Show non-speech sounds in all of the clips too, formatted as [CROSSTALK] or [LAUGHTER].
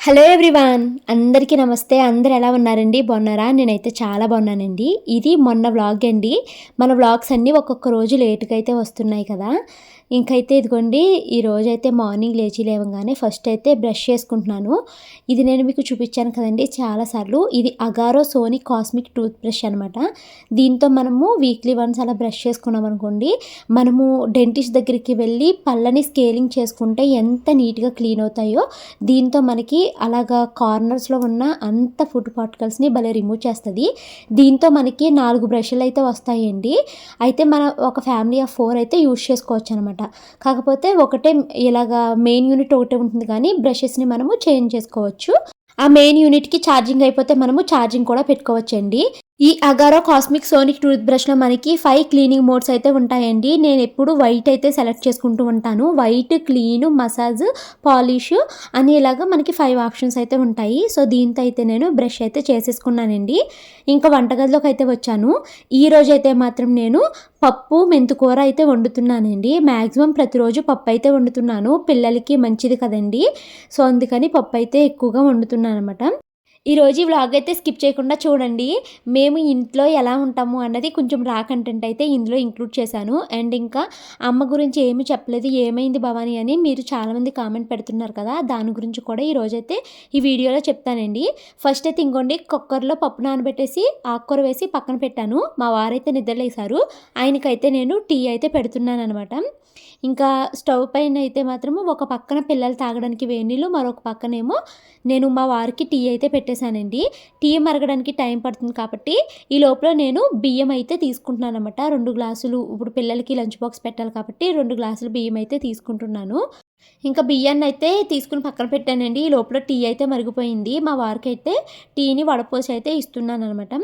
Hello everyone అందరికీ నమస్తే. అందరు ఎలా ఉన్నారండి? బాగున్నారా? నేనైతే చాలా బాగున్నానండి. ఇది మొన్న వ్లాగ్ అండి. మన వ్లాగ్స్ అన్నీ ఒక్కొక్క రోజు లేటుగా అయితే వస్తున్నాయి కదా. ఇంకైతే ఇదిగోండి ఈ అయితే మార్నింగ్ లేచి లేవగానే ఫస్ట్ అయితే బ్రష్ చేసుకుంటున్నాను. ఇది నేను మీకు చూపించాను కదండి చాలాసార్లు ఇది Agaro sonic cosmic tooth brush అనమాట దీంతో మనము వీక్లీ వన్స్ అలా బ్రష్ చేసుకున్నాం అనుకోండి మనము డెంటిస్ట్ దగ్గరికి వెళ్ళి పళ్ళని స్కేలింగ్ చేసుకుంటే ఎంత నీట్గా క్లీన్ అవుతాయో దీంతో మనకి అలాగా కార్నర్స్లో ఉన్న అంత ఫుడ్ పార్టికల్స్ని భలే రిమూవ్ చేస్తుంది. దీంతో మనకి నాలుగు బ్రష్లు అయితే వస్తాయండి. అయితే మన ఒక ఫ్యామిలీ ఆఫ్ ఫోర్ అయితే యూజ్ చేసుకోవచ్చు అనమాట కాకపోతే ఒకటే ఇలాగా మెయిన్ యూనిట్ ఒకటే ఉంటుంది కానీ బ్రషెస్ని మనము చేంజ్ చేసుకోవచ్చు. ఆ మెయిన్ యూనిట్కి ఛార్జింగ్ అయిపోతే మనము ఛార్జింగ్ కూడా పెట్టుకోవచ్చండి. ఈ అగారో కాస్మిక్ సోనిక్ టూత్ బ్రష్లో మనకి ఫైవ్ క్లీనింగ్ మోడ్స్ అయితే ఉంటాయండి. నేను ఎప్పుడు వైట్ అయితే సెలెక్ట్ చేసుకుంటూ ఉంటాను. వైట్ క్లీన్ మసాజ్ పాలిష్ అనేలాగా ఇలాగా మనకి ఫైవ్ ఆప్షన్స్ అయితే ఉంటాయి. సో దీంతో అయితే నేను బ్రష్ అయితే చేసేసుకున్నానండి. ఇంకా వంటగదిలోకి అయితే వచ్చాను. ఈ రోజైతే అయితే మాత్రం నేను పప్పు మెంతుకూర అయితే వండుతున్నానండి. మ్యాక్సిమం ప్రతిరోజు పప్పు అయితే వండుతున్నాను. పిల్లలకి మంచిది కదండి. సో అందుకని పప్పు అయితే ఎక్కువగా వండుతున్నాను అనమాట ఈరోజు ఈ వ్లాగ్ అయితే స్కిప్ చేయకుండా చూడండి. మేము ఇంట్లో ఎలా ఉంటాము అన్నది కొంచెం రా కంటెంట్ అయితే ఇందులో ఇంక్లూడ్ చేశాను. అండ్ ఇంకా అమ్మ గురించి ఏమి చెప్పలేదు ఏమైంది భవానీ అని మీరు చాలామంది కామెంట్ పెడుతున్నారు కదా దాని గురించి కూడా ఈరోజైతే ఈ వీడియోలో చెప్తానండి. ఫస్ట్ అయితే ఇంకోండి కుక్కర్లో పప్పు నానబెట్టేసి ఆకుకూర వేసి పక్కన పెట్టాను. మా వారైతే నిద్రలేసారు ఆయనకైతే నేను టీ అయితే పెడుతున్నాను అనమాట ఇంకా స్టవ్ పైన అయితే మాత్రము ఒక పక్కన పిల్లలు తాగడానికి వేణీలు మరొక పక్కనేమో నేను మా వారికి టీ అయితే పెట్టేశానండి. టీ మరగడానికి టైం పడుతుంది కాబట్టి ఈ లోపల నేను బియ్యం అయితే తీసుకుంటున్నాను అనమాట రెండు గ్లాసులు ఇప్పుడు పిల్లలకి లంచ్ బాక్స్ పెట్టాలి కాబట్టి రెండు గ్లాసులు బియ్యం అయితే తీసుకుంటున్నాను. ఇంకా బియ్యాన్ని అయితే తీసుకుని పక్కన పెట్టానండి. ఈ లోపల టీ అయితే మరిగిపోయింది. మా వారికి అయితే టీని వడపోసి అయితే ఇస్తున్నాను అనమాట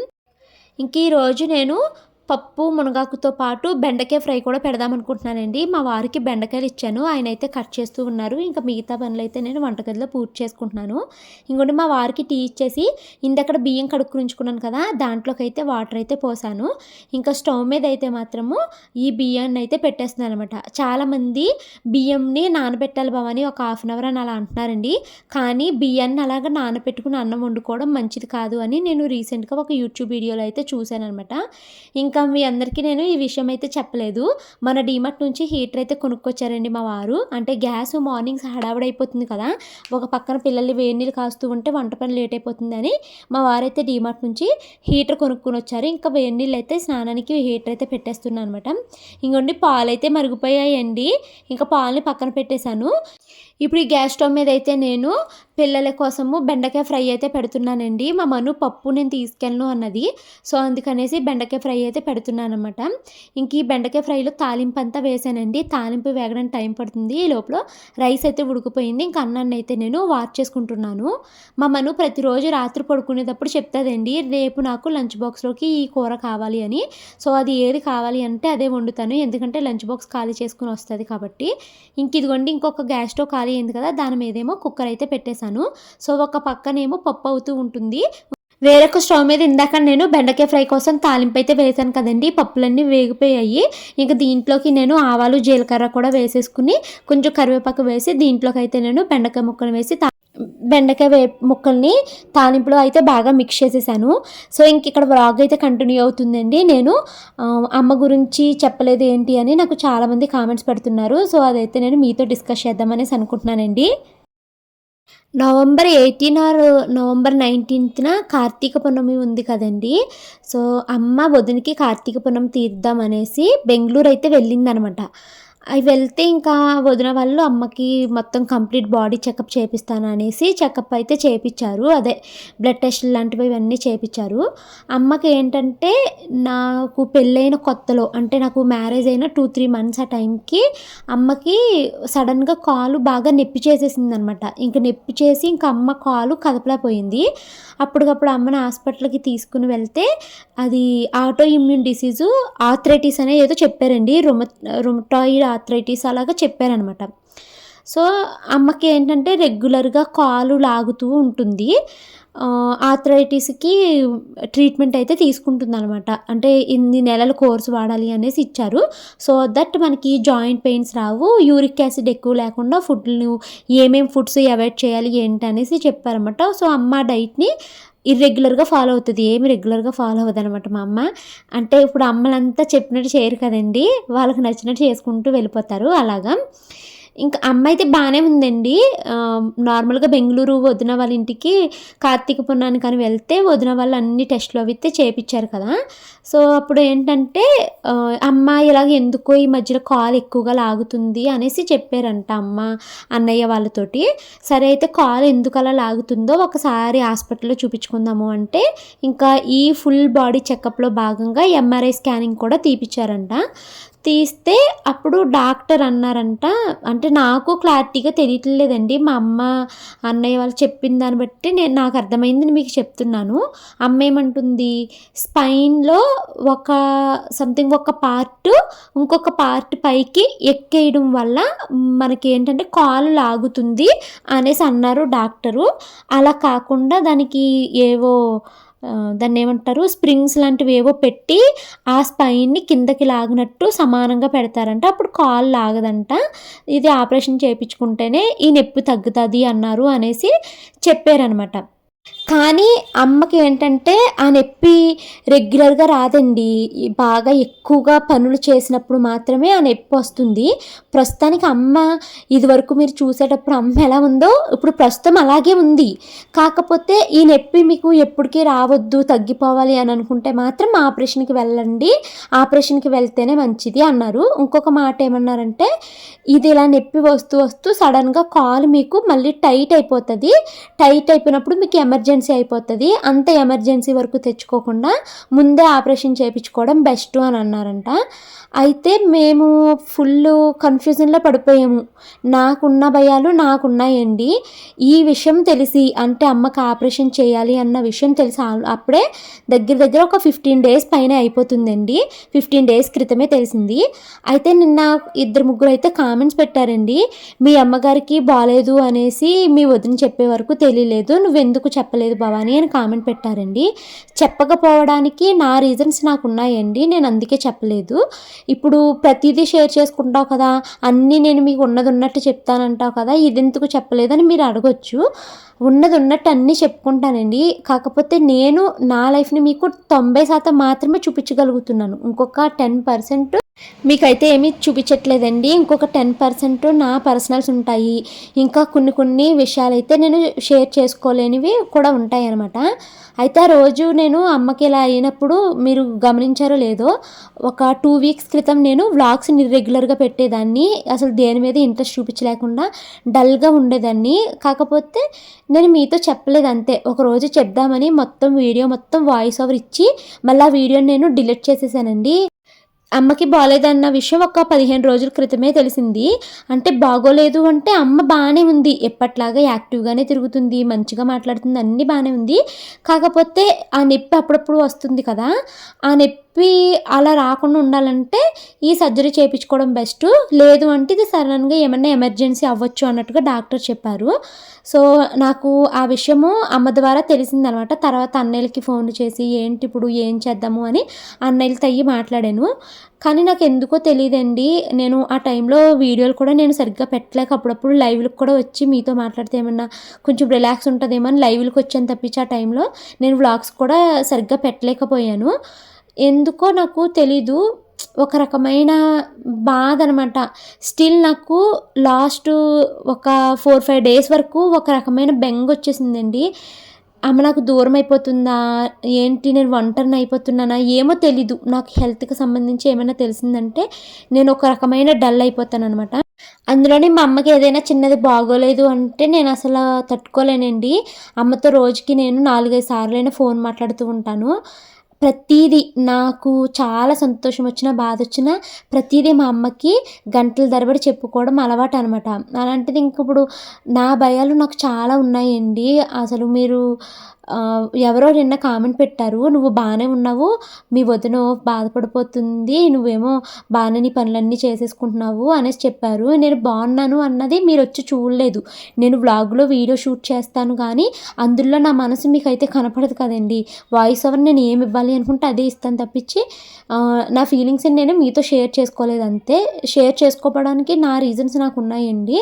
ఇంక ఈరోజు నేను పప్పు మునగాకుతో పాటు బెండకాయ ఫ్రై కూడా పెడదాం అనుకుంటున్నానండి. మా వారికి బెండకాయలు ఇచ్చాను. ఆయన అయితే కట్ చేస్తూ ఉన్నారు. ఇంకా మిగతా పనులు అయితే నేను వంటగదిలో పూర్తి చేసుకుంటున్నాను. ఇంకోటి మా వారికి టీ ఇచ్చేసి ఇందక్కడ బియ్యం కడుక్కునుంచుకున్నాను కదా దాంట్లోకి అయితే వాటర్ అయితే పోసాను. ఇంకా స్టవ్ మీద అయితే మాత్రము ఈ బియ్యాన్ని అయితే పెట్టేస్తున్నాను అనమాట చాలామంది బియ్యంని నానబెట్టాలి భవని ఒక హాఫ్ అన్ అవర్ అని అలా అంటున్నారండి. కానీ బియ్యాన్ని అలాగా నానబెట్టుకుని అన్నం వండుకోవడం మంచిది కాదు అని నేను రీసెంట్గా ఒక యూట్యూబ్ వీడియోలో అయితే చూశాను అనమాట ఇంకా మీ అందరికీ నేను ఈ విషయం అయితే చెప్పలేదు. మన డీమార్ట్ నుంచి హీటర్ అయితే కొనుక్కొచ్చారండి మా వారు. అంటే గ్యాస్ మార్నింగ్స్ హడావుడైపోతుంది కదా. ఒక పక్కన పిల్లల్ని వేడి నీళ్ళు కాస్తూ ఉంటే వంట పని లేట్ అయిపోతుందని మా వారైతే డీమార్ట్ నుంచి హీటర్ కొనుక్కొని వచ్చారు ఇంకా వేడి నీళ్ళు అయితే స్నానానికి హీటర్ అయితే పెట్టేస్తున్నాను అనమాట ఇంకోండి పాలు అయితే మరిగిపోయాయండి. ఇంకా పాలని పక్కన పెట్టేశాను. ఇప్పుడు ఈ గ్యాస్ స్టవ్ మీద అయితే నేను పిల్లల కోసము బెండకాయ ఫ్రై అయితే పెడుతున్నానండి. మా మను పప్పు నేను తీసుకెళ్ళను అన్నది. సో అందుకనేసి బెండకాయ ఫ్రై అయితే పెడుతున్నాను అనమాట ఇంక ఈ బెండకాయ ఫ్రైలో తాలింపు అంతా వేసానండి. తాలింపు వేగడానికి టైం పడుతుంది. ఈ లోపల రైస్ అయితే ఉడికిపోయింది. ఇంకా అన్నాన్ని అయితే నేను వాచ్ చేసుకుంటున్నాను. మా మను ప్రతిరోజు రాత్రి పడుకునేటప్పుడు చెప్తుందండి రేపు నాకు లంచ్ బాక్స్లోకి ఈ కూర కావాలి అని. సో అది ఏది కావాలి అంటే అదే వండుతాను. ఎందుకంటే లంచ్ బాక్స్ ఖాళీ చేసుకుని వస్తుంది కాబట్టి. ఇంక ఇదిగోండి ఇంకొక గ్యాస్ స్టవ్ ఖాళీ అయింది కదా దాని మీదేమో కుక్కర్ అయితే పెట్టేశాను. సో ఒక పక్కనేమో పప్పు అవుతూ ఉంటుంది. వేరొక స్టవ్ మీద ఇందాక నేను బెండకాయ ఫ్రై కోసం తాలింపు అయితే వేసాను కదండి. పప్పులన్నీ వేగిపోయాయి. ఇంకా దీంట్లోకి నేను ఆవాలు జీలకర్ర కూడా వేసేసుకుని కొంచెం కరివేపాకు వేసి దీంట్లోకి అయితే నేను బెండకాయ ముక్కలు వేసి బెండకాయ వే ముక్కల్ని తాలింపులో అయితే బాగా మిక్స్ చేసేసాను. సో ఇంక ఇక్కడ వ్లాగ్ అయితే కంటిన్యూ అవుతుందండి. నేను అమ్మ గురించి చెప్పలేదు ఏంటి అని నాకు చాలామంది కామెంట్స్ పెడుతున్నారు. సో అదైతే నేను మీతో డిస్కస్ చేద్దామనేసి అనుకుంటున్నానండి. నవంబర్ ఎయిటీన్ ఆర్ నవంబర్ నైన్టీన్త్న కార్తీక పౌర్ణమి ఉంది కదండి. సో అమ్మ వదినికి కార్తీక పౌర్ణమి తీద్దాం అనేసి బెంగళూరు అయితే వెళ్ళిందనమాట. అవి వెళ్తే ఇంకా వదిన వాళ్ళు అమ్మకి మొత్తం కంప్లీట్ బాడీ చెకప్ చేపిస్తాను అనేసి చెకప్ అయితే చేపించారు అదే బ్లడ్ టెస్ట్ లాంటివి ఇవన్నీ చేపించారు అమ్మకి ఏంటంటే నాకు పెళ్ళైన కొత్తలో అంటే నాకు మ్యారేజ్ అయిన టూ త్రీ మంత్స్ ఆ టైంకి అమ్మకి సడన్గా కాలు బాగా నొప్పి చేసేసింది అనమాట ఇంకా నొప్పి చేసి ఇంకా అమ్మ కాలు కదపలేకపోయింది. అప్పటికప్పుడు అమ్మని హాస్పిటల్కి తీసుకుని వెళ్తే అది ఆటో ఇమ్యూన్ డిసీజు ఆథ్రైటిస్ అనే ఏదో చెప్పారండి. రొమ రొమటాయిడ్ ఆర్థరైటిస్ అలాగా చెప్పారనమాట. సో అమ్మకి ఏంటంటే రెగ్యులర్గా కాలు లాగుతూ ఉంటుంది. ఆర్థరైటిస్కి ట్రీట్మెంట్ అయితే తీసుకుంటుంది అనమాట అంటే ఇన్ని నెలల కోర్స్ వాడాలి అనేసి ఇచ్చారు. సో దట్ మనకి జాయింట్ పెయిన్స్ రావు. యూరిక్ యాసిడ్ ఎక్కువ లేకుండా ఫుడ్ను ఏమేమి ఫుడ్స్ అవాయిడ్ చేయాలి ఏంటి అనేసి చెప్పారనమాట. సో అమ్మ డైట్ని ఇర్రెగ్యులర్గా ఫాలో అవుతుంది. ఏమి రెగ్యులర్గా ఫాలో అవ్వదు అనమాట మా అమ్మ. అంటే ఇప్పుడు అమ్మలంతా చెప్పినట్టు చేయరు కదండి. వాళ్ళకి నచ్చినట్టు చేసుకుంటూ వెళ్ళిపోతారు. అలాగా. ఇంకా అమ్మ అయితే బాగానే ఉందండి నార్మల్గా బెంగళూరు వదిన వాళ్ళ ఇంటికి కార్తీక పున్నానికి అని వెళ్తే వదిన వాళ్ళు అన్ని టెస్ట్లు అవి అయితే చేపించారు కదా. సో అప్పుడు ఏంటంటే అమ్మ ఇలాగ ఎందుకో ఈ మధ్యలో కాల్ ఎక్కువగా లాగుతుంది అనేసి చెప్పారంట అమ్మ అన్నయ్య వాళ్ళతోటి. సరే అయితే కాల్ ఎందుకు అలా లాగుతుందో ఒకసారి హాస్పిటల్లో చూపించుకుందాము అంటే ఇంకా ఈ ఫుల్ బాడీ చెకప్లో భాగంగా ఎంఆర్ఐ స్కానింగ్ కూడా తీపిచ్చారంట. తీస్తే అప్పుడు డాక్టర్ అన్నారంట. అంటే నాకు క్లారిటీగా తెలియట్లేదండి. మా అమ్మ అన్నయ్య వాళ్ళు చెప్పిన దాన్ని బట్టి నేను నాకు అర్థమైంది మీకు చెప్తున్నాను. అమ్మ ఏమంటుంది? స్పైన్లో ఒక సంథింగ్ ఒక పార్ట్ ఇంకొక పార్ట్ పైకి ఎక్కేయడం వల్ల మనకి ఏంటంటే కాలు లాగుతుంది అనేసి అన్నారు డాక్టరు. అలా కాకుండా దానికి ఏవో దాన్ని ఏమంటారు? స్ప్రింగ్స్ లాంటివి ఏవో పెట్టి ఆ స్పైన్ని కిందకి లాగినట్టు సమానంగా పెడతారంట. అప్పుడు కాల్ లాగదంట. ఇది ఆపరేషన్ చేయించుకుంటేనే ఈ నొప్పి తగ్గుతుంది అన్నారు అనేసి చెప్పారనమాట కానీ అమ్మకి ఏంటంటే ఆ నొప్పి రెగ్యులర్గా రాదండి. బాగా ఎక్కువగా పనులు చేసినప్పుడు మాత్రమే ఆ నొప్పి వస్తుంది. ప్రస్తుతానికి అమ్మ ఇదివరకు మీరు చూసేటప్పుడు అమ్మ ఎలా ఉందో ఇప్పుడు ప్రస్తుతం అలాగే ఉంది. కాకపోతే ఈ నొప్పి మీకు ఎప్పటికీ రావద్దు తగ్గిపోవాలి అని అనుకుంటే మాత్రం ఆపరేషన్కి వెళ్ళండి. ఆపరేషన్కి వెళ్తేనే మంచిది అన్నారు. ఇంకొక మాట ఏమన్నారంటే ఇది ఇలా నొప్పి వస్తూ వస్తూ సడన్గా కాలు మీకు మళ్ళీ టైట్ అయిపోతుంది. టైట్ అయిపోయినప్పుడు మీకు ఎమర్జెన్సీ అయిపోతుంది. అంత ఎమర్జెన్సీ వరకు తెచ్చుకోకుండా ముందే ఆపరేషన్ చేయించుకోవడం బెస్ట్ అని అన్నారంట. అయితే మేము ఫుల్ కన్ఫ్యూజన్లో పడిపోయాము. నాకున్న భయాలు నాకున్నాయండి. ఈ విషయం తెలిసి అంటే అమ్మకి ఆపరేషన్ చేయాలి అన్న విషయం తెలిసి అప్పుడే దగ్గర దగ్గర ఒక ఫిఫ్టీన్ డేస్ పైన అయిపోతుందండి. ఫిఫ్టీన్ డేస్ క్రితమే తెలిసింది. అయితే నిన్న ఇద్దరు ముగ్గురు అయితే కామెంట్స్ పెట్టారండి. మీ అమ్మగారికి బాగాలేదు అనేసి మీ వదిన చెప్పే వరకు తెలియలేదు. నువ్వెందుకు చెప్పలేదు భవానీ అని కామెంట్ పెట్టారండి. చెప్పకపోవడానికి నా రీజన్స్ నాకు ఉన్నాయండి నేను అందుకే చెప్పలేదు. ఇప్పుడు ప్రతిదీ షేర్ చేసుకుంటావు కదా అన్నీ నేను మీకు ఉన్నది ఉన్నట్టు చెప్తానంటావు కదా ఇది ఎందుకు చెప్పలేదని మీరు అడగొచ్చు. ఉన్నది ఉన్నట్టు అన్నీ చెప్పుకుంటానండి. కాకపోతే నేను నా లైఫ్ని మీకు తొంభై శాతం మాత్రమే చూపించగలుగుతున్నాను. ఇంకొక టెన్ పర్సెంట్ మీకైతే ఏమీ చూపించట్లేదండి. ఇంకొక టెన్ పర్సెంట్ నా పర్సనల్స్ ఉంటాయి. ఇంకా కొన్ని కొన్ని విషయాలు అయితే నేను షేర్ చేసుకోలేనివి కూడా ఉంటాయి అన్నమాట అయితే ఆ రోజు నేను అమ్మకి ఇలా అయినప్పుడు మీరు గమనించారో లేదో ఒక టూ వీక్స్ క్రితం నేను వ్లాగ్స్ రెగ్యులర్గా పెట్టేదాన్ని. అసలు దేని మీద ఇంట్రెస్ట్ చూపించలేకుండా డల్గా ఉండేదాన్ని. కాకపోతే నేను మీతో చెప్పలేదు అంతే. ఒకరోజు చెప్దామని మొత్తం వీడియో మొత్తం వాయిస్ ఓవర్ ఇచ్చి మళ్ళీ ఆ వీడియోని నేను డిలీట్ చేసేసానండి. అమ్మకి బాగాలేదన్న విషయం ఒక పదిహేను రోజుల క్రితమే తెలిసింది. అంటే బాగోలేదు అంటే అమ్మ బాగానే ఉంది. ఎప్పట్లాగా యాక్టివ్గానే తిరుగుతుంది మంచిగా మాట్లాడుతుంది అన్నీ బాగానే ఉంది. కాకపోతే ఆ నొప్పి అప్పుడప్పుడు వస్తుంది కదా. ఆ నొప్పి నొప్పి అలా రాకుండా ఉండాలంటే ఈ సర్జరీ చేయించుకోవడం బెస్ట్. లేదు అంటే ఇది సడన్గా ఏమైనా ఎమర్జెన్సీ అవ్వచ్చు అన్నట్టుగా డాక్టర్ చెప్పారు. సో నాకు ఆ విషయము అమ్మ ద్వారా తెలిసిందనమాట. తర్వాత అన్నయ్యలకి ఫోన్ చేసి ఏంటి ఇప్పుడు ఏం చేద్దాము అని అన్నయ్యలతో అయ్యి మాట్లాడాను. కానీ నాకు ఎందుకో తెలియదండి. నేను ఆ టైంలో వీడియోలు కూడా నేను సరిగ్గా పెట్టలేక అప్పుడప్పుడు లైవ్లకు కూడా వచ్చి మీతో మాట్లాడితే ఏమన్నా కొంచెం రిలాక్స్ ఉంటుందేమో అని లైవ్లకు వచ్చాను తప్పించి ఆ టైంలో. నేను వ్లాగ్స్ కూడా సరిగ్గా పెట్టలేకపోయాను. ఎందుకో నాకు తెలీదు. ఒక రకమైన బాధ అనమాట స్టిల్ నాకు లాస్ట్ ఒక ఫోర్ ఫైవ్ డేస్ వరకు ఒక రకమైన బెంగ వచ్చేసిందండి ఆమె నాకు దూరం అయిపోతుందా ఏంటి? నేను ఒంటరిని అయిపోతున్నానా? ఏమో తెలీదు. నాకు హెల్త్కి సంబంధించి ఏమైనా తెలిసిందంటే నేను ఒక రకమైన డల్ అయిపోతాను అనమాట అందులోని మా అమ్మకి ఏదైనా చిన్నది బాగోలేదు అంటే నేను అసలు తట్టుకోలేనండి. అమ్మతో రోజుకి నేను నాలుగైదు సార్లైనా ఫోన్ మాట్లాడుతూ ఉంటాను. ప్రతీది నాకు చాలా సంతోషం వచ్చినా బాధ వచ్చినా ప్రతీది మా అమ్మకి గంటల తరబడి చెప్పుకోవడం అలవాటు అనమాట అలాంటిది ఇంక ఇప్పుడు నా భయాలు నాకు చాలా ఉన్నాయండి. అసలు మీరు ఎవరో నిన్న కామెంట్ పెట్టారు నువ్వు బాగానే ఉన్నావు మీ వదిన బాధపడిపోతుంది నువ్వేమో బాగానే నీ పనులన్నీ చేసేసుకుంటున్నావు అనేసి చెప్పారు. నేను బాగున్నాను అన్నది మీరు వచ్చి చూడలేదు. నేను వ్లాగ్లో వీడియో షూట్ చేస్తాను కానీ అందులో నా మనసు మీకైతే కనపడదు కదండి. వాయిస్ ఓవర్ నేను ఏమి ఇవ్వాలి అనుకుంటే అదే ఇస్తాను తప్పించి నా ఫీలింగ్స్ని నేను మీతో షేర్ చేసుకోలేదు అంతే. షేర్ చేసుకోవడానికి నా రీజన్స్ నాకు ఉన్నాయండి.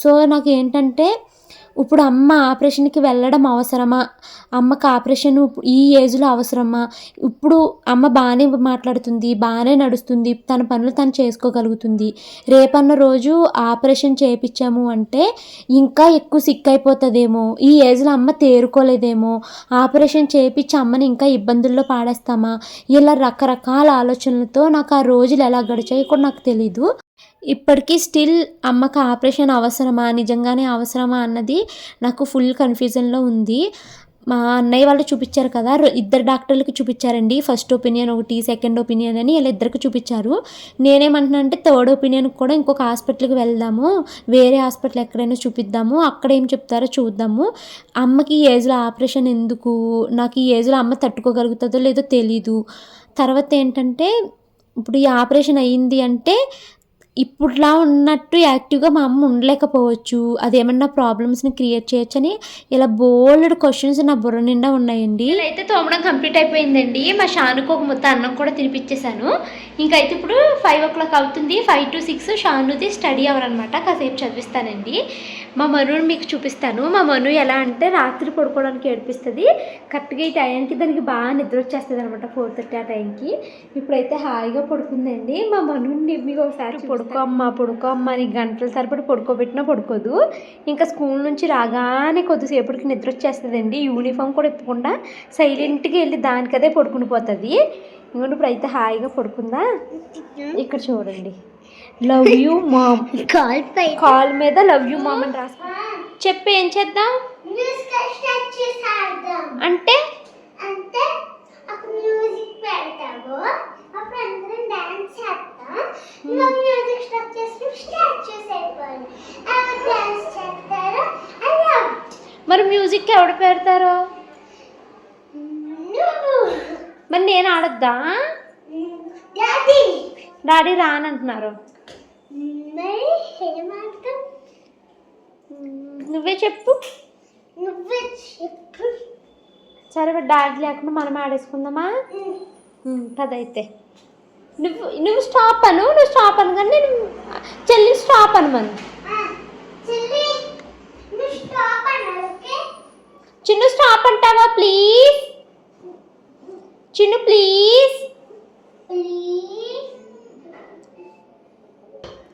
సో నాకు ఏంటంటే ఇప్పుడు అమ్మ ఆపరేషన్కి వెళ్ళడం అవసరమా? అమ్మకు ఆపరేషన్ ఈ ఏజ్లో అవసరమా? ఇప్పుడు అమ్మ బాగానే మాట్లాడుతుంది బాగానే నడుస్తుంది తన పనులు తను చేసుకోగలుగుతుంది. రేపన్న రోజు ఆపరేషన్ చేయించాము అంటే ఇంకా ఎక్కువ సిక్ అయిపోతుందేమో. ఈ ఏజ్లో అమ్మ తేరుకోలేదేమో. ఆపరేషన్ చేయించి అమ్మని ఇంకా ఇబ్బందుల్లో పాడేస్తామా? ఇలా రకరకాల ఆలోచనలతో నాకు ఆ రోజులు ఎలా గడిచాయో కూడా నాకు తెలీదు. ఇప్పటికీ స్టిల్ అమ్మకి ఆపరేషన్ అవసరమా? నిజంగానే అవసరమా అన్నది నాకు ఫుల్ కన్ఫ్యూజన్లో ఉంది. మా అన్నయ్య వాళ్ళు చూపించారు కదా ఇద్దరు డాక్టర్లకి చూపించారండి. ఫస్ట్ ఒపీనియన్ ఒకటి సెకండ్ ఒపీనియన్ అని ఇలా ఇద్దరికి చూపించారు. నేనేమంటున్నా అంటే థర్డ్ ఒపీనియన్ కూడా ఇంకొక హాస్పిటల్కి వెళ్దాము. వేరే హాస్పిటల్ ఎక్కడైనా చూపిద్దాము. అక్కడ ఏం చెప్తారో చూద్దాము. అమ్మకి ఈ ఏజ్లో ఆపరేషన్ ఎందుకు? నాకు ఈ ఏజ్లో అమ్మ తట్టుకోగలుగుతుందో లేదో తెలీదు. తర్వాత ఏంటంటే ఇప్పుడు ఈ ఆపరేషన్ అయ్యింది అంటే ఇప్పుడులా ఉన్నట్టు యాక్టివ్గా మా అమ్మ ఉండలేకపోవచ్చు. అదేమన్నా ప్రాబ్లమ్స్ని క్రియేట్ చేయొచ్చని ఇలా బోల్డ్ క్వశ్చన్స్ నా బుర్ర నిండా ఉన్నాయండి. అయితే తోమడం కంప్లీట్ అయిపోయిందండి. మా షానుకు ఒక మొత్తం అన్నం కూడా తినిపించేశాను ఇంకైతే ఇప్పుడు ఫైవ్ ఓ క్లాక్ అవుతుంది. ఫైవ్ టు సిక్స్ షానుది స్టడీ అవర్ అనమాట కాసేపు చదివిస్తానండి. మా మనుని మీకు చూపిస్తాను. మా మను ఎలా అంటే రాత్రి పడుకోవడానికి ఏడిపిస్తుంది. కరెక్ట్గా ఈ టైంకి దానికి బాగా నిద్ర వచ్చేస్తుంది అనమాట ఫోర్ థర్టీ ఆ టైంకి. ఇప్పుడైతే హాయిగా పడుకుందండి. మా మనుని మీకు ఒకసారి పడుకో అమ్మ పడుకో అమ్మ అని గంటల తరబడి పడుకోబెట్టినా పడుకోదు. ఇంకా స్కూల్ నుంచి రాగానే కొద్దిసేపటికి నిద్ర వచ్చేస్తుందండి. యూనిఫామ్ కూడా ఇప్పకుండా సైలెంట్గా వెళ్ళి దానికదే పడుకుని పోతుంది. ఇంకోటి ఇప్పుడు అయితే హాయిగా పడుకుందా? ఇక్కడ చూడండి. లవ్ యూ మామ్ కాల్ పై కాల్ మీద లవ్ యూ మామ్ అని రాసుకో. చెప్పు ఏం చేద్దాం? అంటే? అంటే అప్పుడు మ్యూజిక్ పెడతాము అప్పుడు అందరం డాన్స్ చేస్తాం ఇంకా మ్యూజిక్ స్టార్ట్ చేసి స్టార్ట్ చేసేయాలి అప్పుడు డాన్స్ చేస్తారు? అలా మరి మ్యూజిక్ ఎవడు పెడతారో? మరి నేను ఆడొద్దా? Daddy daddy రానంటున్నారు. మరి నువ్వే చెప్పు. నువ్వే చెప్పు. సరే డాడీ లేకుండా మనం ఆడేసుకుందామా? పదైతే. నువ్వు నువ్వు స్టాప్ అను నువ్వు స్టాప్ అను కానీ నేను చెల్లి స్టాప్ అన్నాడు ఓకే? చిన్ను స్టాప్ అంటావా ప్లీజ్? చిన్ను ప్లీజ్? ప్లీజ్ నువ్వు దీన్ని ఇలా పడతావు నువ్వు దీన్ని కొంచెం సేపు స్టాప్ చేసుకుంటావు నేను అందరూ స్టార్ట్ చేశాను డ్యాన్స్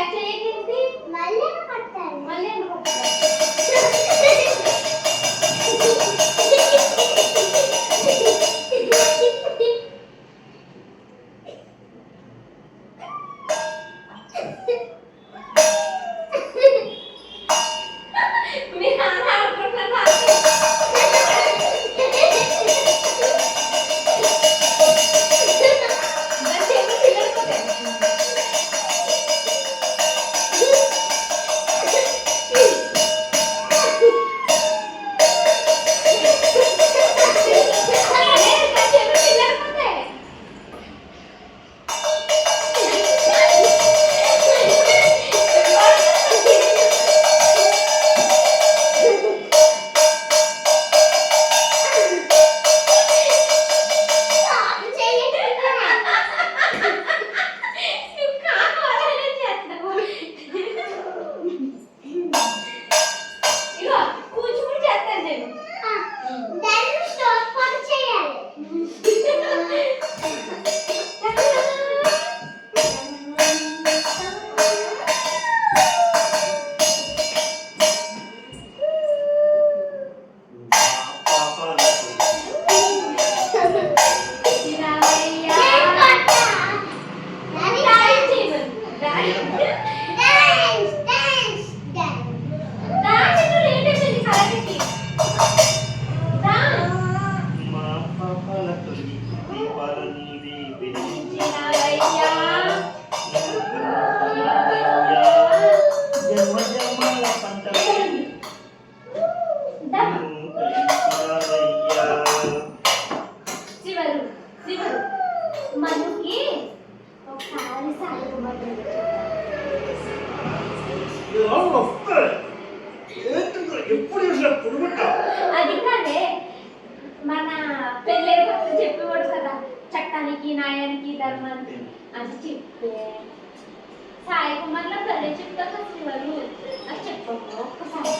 న్యాయానికి ధర్మానికి అది చెప్పే. సాయి కుమార్లో భలే చెప్తా అసలు వాళ్ళు అది చెప్పమ్మా ఒక్కసారి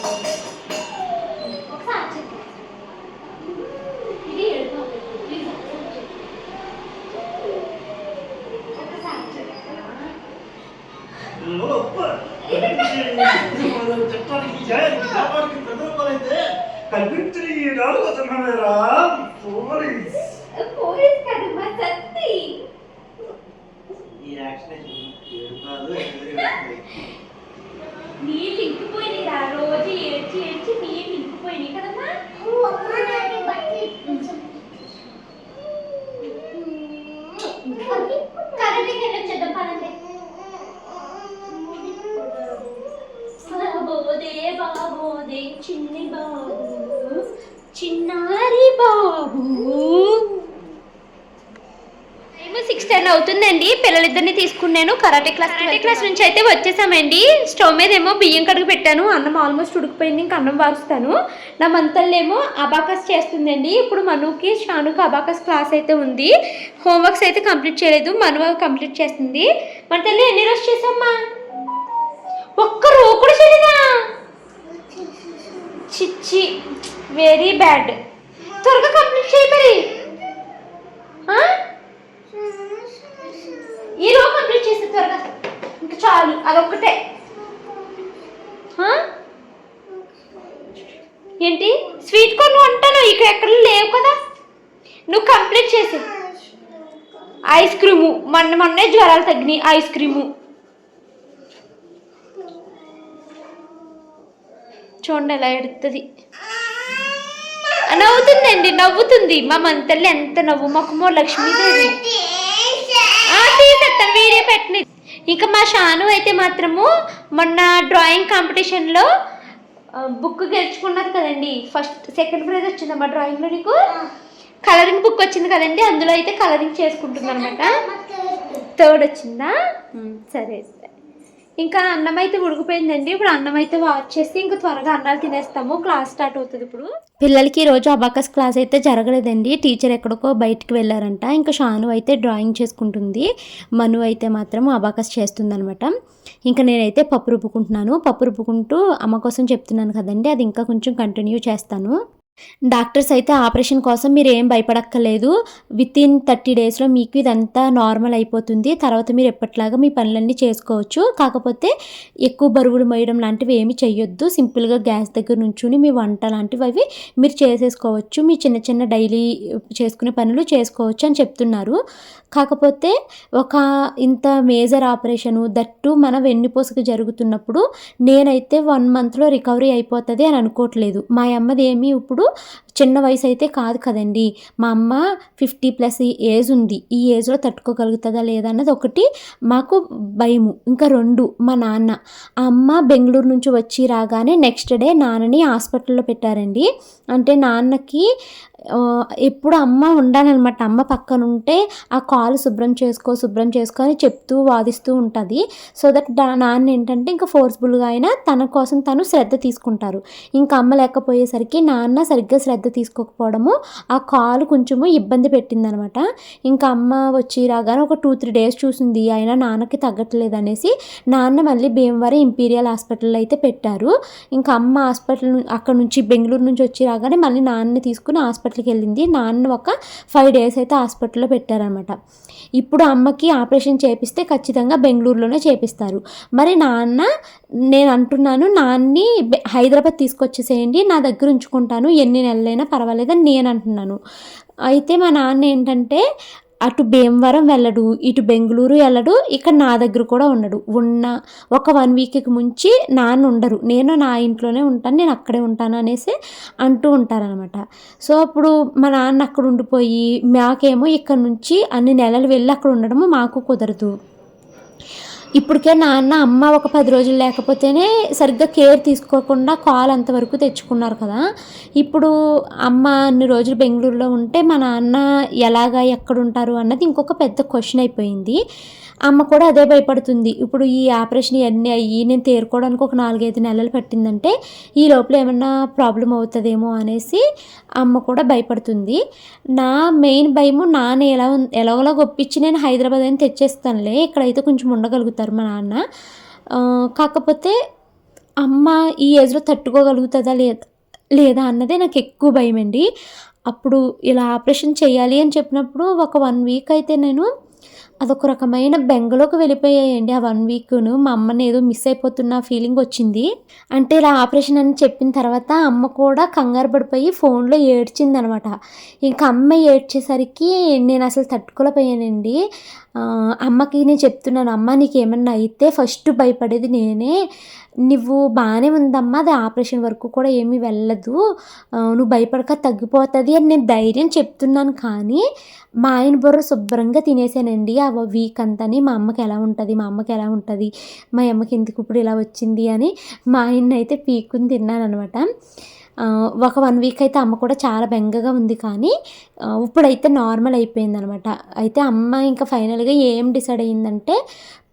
ఒకసారి చెప్పు. ఇది ఏడుపు ప్లీజ్ ఒకసారి చెప్పు. ఒకసారి చెప్పు. చట్టానికి న్యాయానికి ధర్మానికి ప్రతిరూపాలైతే కల్పించిన ఈ నాలుగు వచనాలేరా పోలీస్. పోలీస్ కదమ్మా సత్తి ఈ యాక్షన్ కాదు [LAUGHS] నీళ్ళు ఇంకిపోయినాయి రా రోజు ఏడ్చి ఏడ్చి నీళ్ళు ఇంకిపోయినాయి కదమ్మా. కరెంట్కి వెళ్ళొచ్చేద్దాం పదండి. బాబోదే బాబోదే చిన్ని బాబు చిన్నారి బాబు. టెన్ అవుతుందండి. పిల్లలిద్దరిని తీసుకున్నాను. కరాటే క్లాస్ కరాటే క్లాస్ నుంచి అయితే వచ్చేసామండి. స్టవ్ మీద ఏమో బియ్యం కడుగు పెట్టాను. అన్నం ఆల్మోస్ట్ ఉడికిపోయింది. ఇంకా అన్నం వారుస్తాను. నా మంతల్లేమో అబాకస్ చేస్తుందండి. ఇప్పుడు మనుకి షానుకి అబాకస్ క్లాస్ అయితే ఉంది. హోంవర్క్స్ అయితే కంప్లీట్ చేయలేదు. మను కంప్లీట్ చేస్తుంది. మన తల్లి ఎన్ని రోజు చేసామ్మా ఒక్క రో కూడా చేయలేదా? చిచ్చి వెరీ బ్యాడ్. త్వరగా కంప్లీట్ చేయి మరి ఆ? ఈ రోజు కంప్లీట్ చేస్తే త్వరగా ఇంకా చాలు అదొక్కటే ఆ? ఏంటి స్వీట్ కార్న్ అంటాను ఇక ఎక్కడ లేవు కదా నువ్వు కంప్లీట్ చేసి ఐస్ క్రీము. మొన్న మొన్నే జ్వరాలు తగ్గినాయి. Ice cream. చూడండి ఎలా ఎడుతుంది. నవ్వుతుందండి నవ్వుతుంది. మా మంతల్లి ఎంత నవ్వు. మొక్కమో లక్ష్మీదేవి ఆ, తీసేస్తాను వీడియో పెట్టిన ఇంకా మా షాను అయితే మాత్రము మొన్న డ్రాయింగ్ కాంపిటీషన్లో బుక్ గెలుచుకున్నది కదండి. ఫస్ట్ సెకండ్ ప్రైజ్ వచ్చిందమ్మా డ్రాయింగ్లో నీకు? కలరింగ్ బుక్ వచ్చింది కదండి అందులో అయితే కలరింగ్ చేసుకుంటుంది అనమాట థర్డ్ వచ్చిందా? సరే. ఇంకా అన్నం అయితే ఉడికిపోయిందండి. ఇప్పుడు అన్నం అయితే వాచ్ చేసి ఇంకా త్వరగా అన్నాలు తినేస్తాము. క్లాస్ స్టార్ట్ అవుతుంది ఇప్పుడు. పిల్లలకి రోజు అబాకస్ క్లాస్ అయితే జరగలేదండి. టీచర్ ఎక్కడికో బయటికి వెళ్ళారంట. ఇంకా షాను అయితే డ్రాయింగ్ చేసుకుంటుంది. మను అయితే మాత్రం అబాకస్ చేస్తుందనమాట ఇంకా నేనైతే పప్పు రుబ్బుకుంటున్నాను. పప్పు రుబ్బుకుంటూ అమ్మ కోసం చెప్తున్నాను కదండి. అది ఇంకా కొంచెం కంటిన్యూ చేస్తాను. డాక్టర్స్ అయితే ఆపరేషన్ కోసం మీరు ఏం భయపడక్కర్లేదు. విత్ ఇన్ థర్టీ డేస్లో మీకు ఇదంతా నార్మల్ అయిపోతుంది. తర్వాత మీరు ఎప్పటిలాగా మీ పనులన్నీ చేసుకోవచ్చు. కాకపోతే ఎక్కువ బరువులు మోయడం లాంటివి ఏమి చేయొద్దు సింపుల్గా గ్యాస్ దగ్గర నుంచుని మీ వంట లాంటివి అవి మీరు చేసేసుకోవచ్చు. మీ చిన్న చిన్న డైలీ చేసుకునే పనులు చేసుకోవచ్చు అని చెప్తున్నారు. కాకపోతే ఒక ఇంత మేజర్ ఆపరేషను దట్టు మన వెన్నుపోసుకు జరుగుతున్నప్పుడు నేనైతే వన్ మంత్లో రికవరీ అయిపోతుంది అని అనుకోవట్లేదు. మా అమ్మది ఏమి ఇప్పుడు చిన్న వయసు అయితే కాదు కదండి. మా అమ్మ ఫిఫ్టీ ప్లస్ ఏజ్ ఉంది. ఈ ఏజ్లో తట్టుకోగలుగుతుందా లేదా అన్నది ఒకటి మాకు భయము. ఇంకా రెండు మా నాన్న. ఆ అమ్మ బెంగళూరు నుంచి వచ్చి రాగానే నెక్స్ట్ డే నాన్నని హాస్పిటల్లో పెట్టారండి. అంటే నాన్నకి ఎప్పుడు అమ్మ ఉండాలన్నమాట. అమ్మ పక్కన ఉంటే ఆ కాలు శుభ్రం చేసుకో శుభ్రం చేసుకో అని చెప్తూ వాదిస్తూ ఉంటుంది. సో దట్ నాన్న ఏంటంటే ఇంకా ఫోర్స్ఫుల్గా అయినా తన కోసం తను శ్రద్ధ తీసుకుంటారు. ఇంకా అమ్మ లేకపోయేసరికి నాన్న సరిగ్గా శ్రద్ధ తీసుకోకపోవడము ఆ కాలు కొంచెము ఇబ్బంది పెట్టిందనమాట ఇంకా అమ్మ వచ్చి రాగానే ఒక టూ త్రీ డేస్ చూసింది. అయినా నాన్నకి తగ్గట్లేదు అనేసి నాన్న మళ్ళీ భీమవరం ఇంపీరియల్ హాస్పిటల్లో అయితే పెట్టారు. ఇంకా అమ్మ హాస్పిటల్ అక్కడ నుంచి బెంగళూరు నుంచి వచ్చి రాగానే మళ్ళీ నాన్నని తీసుకుని హాస్పిటల్కి వెళ్ళింది. నాన్న ఒక ఫైవ్ డేస్ అయితే హాస్పిటల్లో పెట్టారనమాట. ఇప్పుడు అమ్మకి ఆపరేషన్ చేపిస్తే ఖచ్చితంగా బెంగళూరులోనే చేపిస్తారు. మరి నాన్న నేను అంటున్నాను నాన్ని హైదరాబాద్ తీసుకొచ్చేసేయండి నా దగ్గర ఉంచుకుంటాను ఎన్ని నెలలైనా పర్వాలేదని నేను అంటున్నాను. అయితే మా నాన్న ఏంటంటే అటు భీమవరం వెళ్ళడు ఇటు బెంగళూరు వెళ్ళడు ఇక్కడ నా దగ్గర కూడా ఉండడు. ఉన్న ఒక వన్ వీక్కి ముంచి నాన్న ఉండరు. నేను నా ఇంట్లోనే ఉంటాను నేను అక్కడే ఉంటాను అనేసి అంటూ ఉంటారనమాట సో అప్పుడు మా నాన్న అక్కడ ఉండిపోయి మాకేమో ఇక్కడ నుంచి అన్ని నెలలు వెళ్ళి అక్కడ ఉండడము మాకు కుదరదు. ఇప్పటికే నాన్న అమ్మ ఒక పది రోజులు లేకపోతేనే సరిగ్గా కేర్ తీసుకోకుండా కాల్ అంతవరకు తెచ్చుకున్నారు కదా. ఇప్పుడు అమ్మ అన్ని రోజులు బెంగళూరులో ఉంటే మా నాన్న ఎలాగా ఎక్కడ ఉంటారు అన్నది ఇంకొక పెద్ద క్వశ్చన్ అయిపోయింది. అమ్మ కూడా అదే భయపడుతుంది. ఇప్పుడు ఈ ఆపరేషన్ ఇవన్నీ అయ్యి నేను తేరుకోవడానికి ఒక నాలుగైదు నెలలు పట్టిందంటే ఈ లోపల ఏమన్నా ప్రాబ్లం అవుతుందేమో అనేసి అమ్మ కూడా భయపడుతుంది. నా మెయిన్ భయము నాన్న ఎలా ఎలాగోలా గొప్పించి నేను హైదరాబాద్ అని తెచ్చేస్తానులే ఇక్కడైతే కొంచెం ఉండగలుగుతారు మా నాన్న. కాకపోతే అమ్మ ఈ ఏజ్లో తట్టుకోగలుగుతుందా లేదా లేదా అన్నదే నాకు ఎక్కువ భయం అండి అప్పుడు ఇలా ఆపరేషన్ చేయాలి అని చెప్పినప్పుడు ఒక వన్ వీక్ అయితే నేను అదొక రకమైన బెంగలోకి వెళ్ళిపోయాయండి. ఆ వన్ వీక్ను మా అమ్మని ఏదో మిస్ అయిపోతున్న ఫీలింగ్ వచ్చింది. అంటే ఇలా ఆపరేషన్ అని చెప్పిన తర్వాత అమ్మ కూడా కంగారు పడిపోయి ఫోన్లో ఏడ్చింది అనమాట ఇంకా అమ్మ ఏడ్చేసరికి నేను అసలు తట్టుకోలేకపోయానండి. అమ్మకి నేను చెప్తున్నాను అమ్మ నీకు ఏమన్నా అయితే ఫస్ట్ భయపడేది నేనే. నువ్వు బాగానే ఉందమ్మా అది ఆపరేషన్ వరకు కూడా ఏమీ వెళ్ళదు. నువ్వు భయపడక తగ్గిపోతుంది అని నేను ధైర్యం చెప్తున్నాను. కానీ మా ఆయన బుర్ర శుభ్రంగా తినేసానండి. ఆ వీక్ అంతని మా అమ్మకి ఎలా ఉంటుంది మా అమ్మకి ఎలా ఉంటుంది మా అమ్మకి ఎందుకు ఇప్పుడు ఇలా వచ్చింది అని మా ఆయన అయితే పీక్కుని తిన్నాను అనమాట ఒక వన్ వీక్ అయితే అమ్మ కూడా చాలా బెంగగా ఉంది కానీ ఇప్పుడైతే నార్మల్ అయిపోయింది అనమాట అయితే అమ్మ ఇంకా ఫైనల్గా ఏం డిసైడ్ అయ్యిందంటే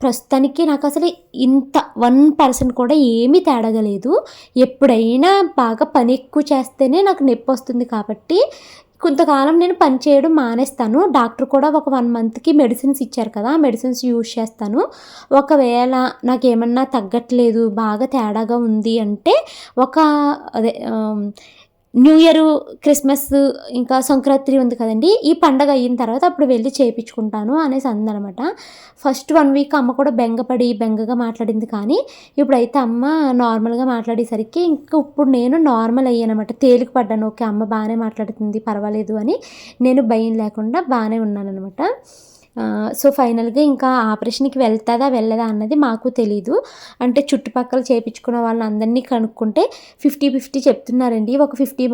ప్రస్తుతానికి నాకు అసలు ఇంత వన్ పర్సెంట్ కూడా ఏమీ తేడగలేదు ఎప్పుడైనా బాగా పని ఎక్కువ చేస్తేనే నాకు నొప్పి వస్తుంది కాబట్టి కొంతకాలం నేను పని చేయడం మానేస్తాను. డాక్టర్ కూడా ఒక వన్ మంత్కి మెడిసిన్స్ ఇచ్చారు కదా మెడిసిన్స్ యూజ్ చేస్తాను. ఒకవేళ నాకు ఏమన్నా తగ్గట్లేదు బాగా తేడాగా ఉంది అంటే ఒక అదే న్యూ ఇయర్ క్రిస్మస్ ఇంకా సంక్రాంతి ఉంది కదండి. ఈ పండగ అయిన తర్వాత అప్పుడు వెళ్ళి చేయించుకుంటాను అనేసి అందనమాట ఫస్ట్ వన్ వీక్ అమ్మ కూడా బెంగపడి బెంగగా మాట్లాడింది కానీ ఇప్పుడైతే అమ్మ నార్మల్గా మాట్లాడేసరికి ఇంకా ఇప్పుడు నేను నార్మల్ అయ్యానమాట తేలిక పడ్డాను. ఓకే అమ్మ బాగానే మాట్లాడుతుంది పర్వాలేదు అని నేను భయం లేకుండా బాగానే ఉన్నాను అనమాట సో ఫైనల్గా ఇంకా ఆపరేషన్కి వెళ్తుందా వెళ్ళదా అన్నది మాకు తెలీదు. అంటే చుట్టుపక్కల చేయించుకున్న అందరినీ కనుక్కుంటే ఫిఫ్టీ ఫిఫ్టీ చెప్తున్నారండి. ఒక ఫిఫ్టీ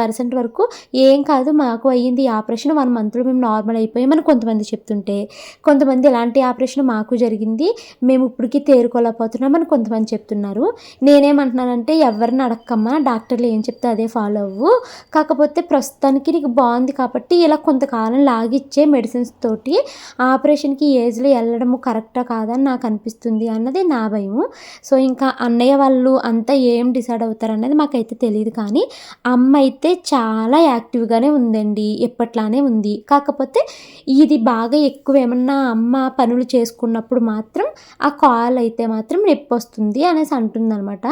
పర్సెంట్ వరకు ఏం కాదు మాకు అయ్యింది ఆపరేషన్. వన్ మంత్లో మేము నార్మల్ అయిపోయామని కొంతమంది చెప్తుంటే. కొంతమంది ఇలాంటి ఆపరేషన్ మాకు జరిగింది మేము ఇప్పటికీ తేరుకోలేకపోతున్నామని కొంతమంది చెప్తున్నారు. నేనేమంటున్నానంటే ఎవరిని అడక్కమ్మా డాక్టర్లు ఏం చెప్తే అదే ఫాలో అవ్వు. కాకపోతే ప్రస్తుతానికి నీకు బాగుంది కాబట్టి ఇలా కొంతకాలం లాగిచ్చే మెడిసిన్స్ తోటి ఆపరేషన్కి ఏజ్లో వెళ్ళడము కరెక్టా కాదని నాకు అనిపిస్తుంది అన్నది నా భయము. సో ఇంకా అన్నయ్య వాళ్ళు అంతా ఏం డిసైడ్ అవుతారన్నది మాకైతే తెలియదు కానీ అమ్మ అయితే చాలా యాక్టివ్గానే ఉందండి ఎప్పట్లానే ఉంది. కాకపోతే ఇది బాగా ఎక్కువ ఏమన్నా అమ్మ పనులు చేసుకున్నప్పుడు మాత్రం ఆ కాల్ అయితే మాత్రం నొప్పి వస్తుంది అనేసి అంటుందన్నమాట.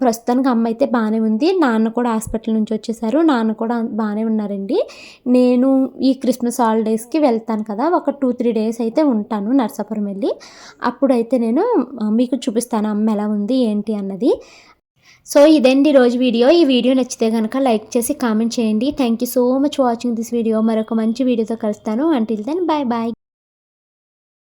ప్రస్తుతానికి అమ్మ అయితే బాగానే ఉంది నాన్న కూడా హాస్పిటల్ నుంచి వచ్చేసారు నాన్న కూడా బాగానే ఉన్నారండి. నేను ఈ క్రిస్మస్ హాలిడేస్కి వెళ్తాను కదా ఒక టూ త్రీ డేస్ అయితే ఉంటాను నర్సాపురం వెళ్ళి. అప్పుడైతే నేను మీకు చూపిస్తాను అమ్మ ఎలా ఉంది ఏంటి అన్నది. సో ఇదండి రోజు వీడియో. ఈ వీడియో నచ్చితే కనుక లైక్ చేసి కామెంట్ చేయండి. Thank you so much watching this video మరొక మంచి వీడియోతో కలుస్తాను. Until then bye bye